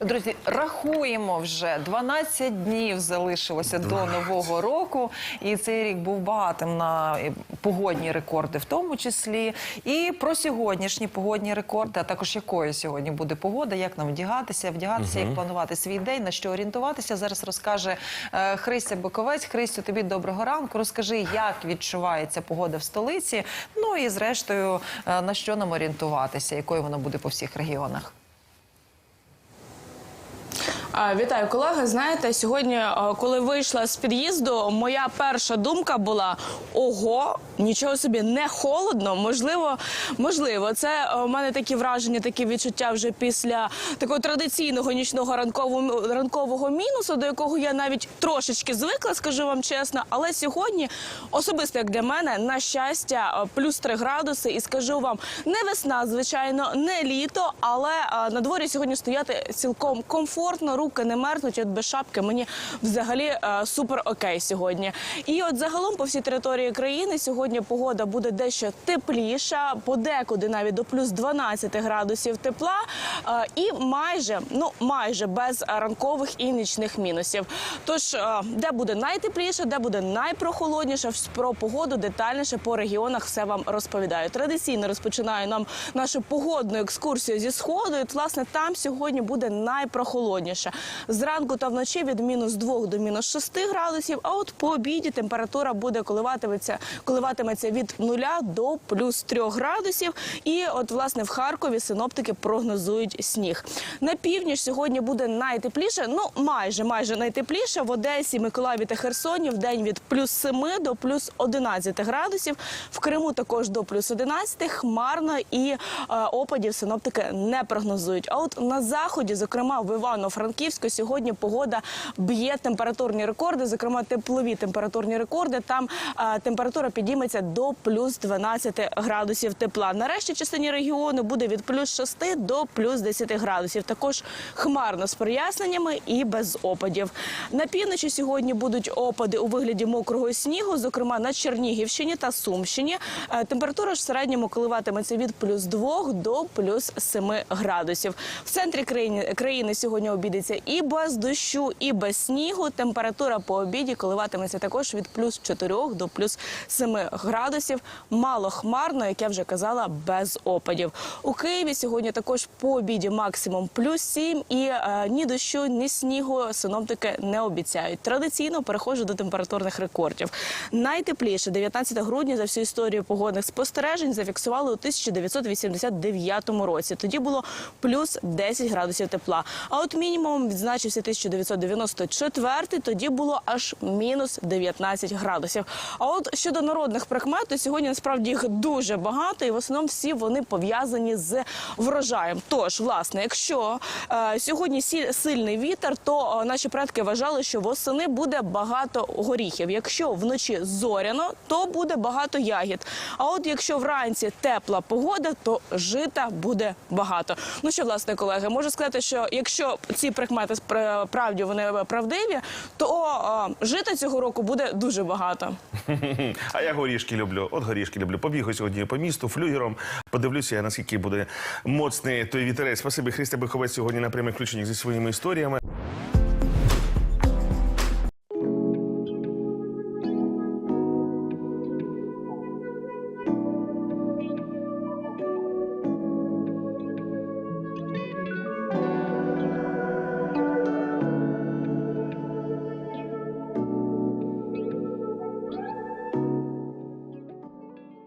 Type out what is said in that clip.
Друзі, рахуємо вже 12 днів залишилося до нового року, і цей рік був багатим на е, погодні рекорди, в тому числі. І про сьогоднішні погодні рекорди, а також якою сьогодні буде погода, як нам вдягатися, вдягатися, як планувати свій день, на що орієнтуватися. Зараз розкаже е, Христя Боковець. Христю, тобі доброго ранку. Розкажи, як відчувається погода в столиці. Ну і зрештою, е, на що нам орієнтуватися, якою вона буде по всіх регіонах. Вітаю, колеги. Знаєте, сьогодні, е, коли вийшла з під'їзду, моя перша думка була: ого, нічого собі не холодно. Можливо, можливо, це е, у мене такі враження, такі відчуття вже після такого традиційного нічного ранкового ранкового мінусу, до якого я навіть трошечки звикла, скажу вам чесно. Але сьогодні, особисто як для мене, на щастя, е, плюс 3 градуси, і скажу вам, не весна, звичайно, не літо, але е, на дворі сьогодні стояти цілком комфортно, руки не мерзнуть. От без шапки мені взагалі е, супер окей сьогодні. І от загалом по всій території країни сьогодні погода буде дещо тепліша, подекуди навіть до плюс 12 градусів тепла, е, і майже ну майже без ранкових і нічних мінусів. Тож е, де буде найтепліше, де буде найпрохолодніше, про погоду детальніше по регіонах все вам розповідаю. Традиційно розпочинаю нам нашу погодну екскурсію зі сходу. І, власне, там сьогодні буде найпрохолодніше. Зранку та вночі від мінус 2 до мінус 6 градусів. А от по обіді температура буде коливатиметься, коливатиметься від 0 до плюс 3 градусів. І от власне в Харкові синоптики прогнозують сніг. На північ сьогодні буде найтепліше. Ну майже майже найтепліше в Одесі, Миколаєві та Херсоні в день від плюс 7 до плюс 11 градусів. В Криму також до плюс 11, хмарно і е, опадів синоптики не прогнозують. А от на заході, зокрема в Івано-Франківську, сьогодні погода б'є температурні рекорди, зокрема теплові температурні рекорди. Там е, температура підійметься до плюс 12 градусів тепла. Нарешті частині регіону буде від плюс 6 до плюс 10 градусів. Також хмарно з проясненнями і без опадів. На півночі сьогодні будуть опади у вигляді мокрого снігу, зокрема на Чернігівщині та Сумщині. Е, Температура ж в середньому коливатиметься від плюс 2 до плюс 7 градусів. В центрі країни, країни сьогодні обідеться і без дощу, і без снігу. Температура по обіді коливатиметься також від плюс 4 до плюс 7 градусів. Мало хмарно, як я вже казала, без опадів. У Києві сьогодні також по обіді максимум плюс 7 і е, ні дощу, ні снігу синоптики не обіцяють. Традиційно переходжу до температурних рекордів. Найтепліше 19 грудня за всю історію погодних спостережень зафіксували у 1989 році. Тоді було плюс 10 градусів тепла. А от мінімум відзначився 1994, тоді було аж мінус 19 градусів. А от щодо народних прикмет, сьогодні насправді їх дуже багато, і в основному всі вони пов'язані з врожаєм. Тож, власне, якщо е, сьогодні сіль- сильний вітер, то е, наші предки вважали, що восени буде багато горіхів. Якщо вночі зоряно, то буде багато ягід. А от якщо вранці тепла погода, то жита буде багато. Ну що, власне, колеги, можу сказати, що якщо ці прикмети спра- правді вони правдиві, то е, жита цього року буде дуже багато. А я горішки люблю. От горішки люблю. Побігаю сьогодні по місту флюгером. Подивлюся, наскільки буде моцний той вітерець. Спасибі, Христя Биховець сьогодні на прямих включеннях зі своїми історіями.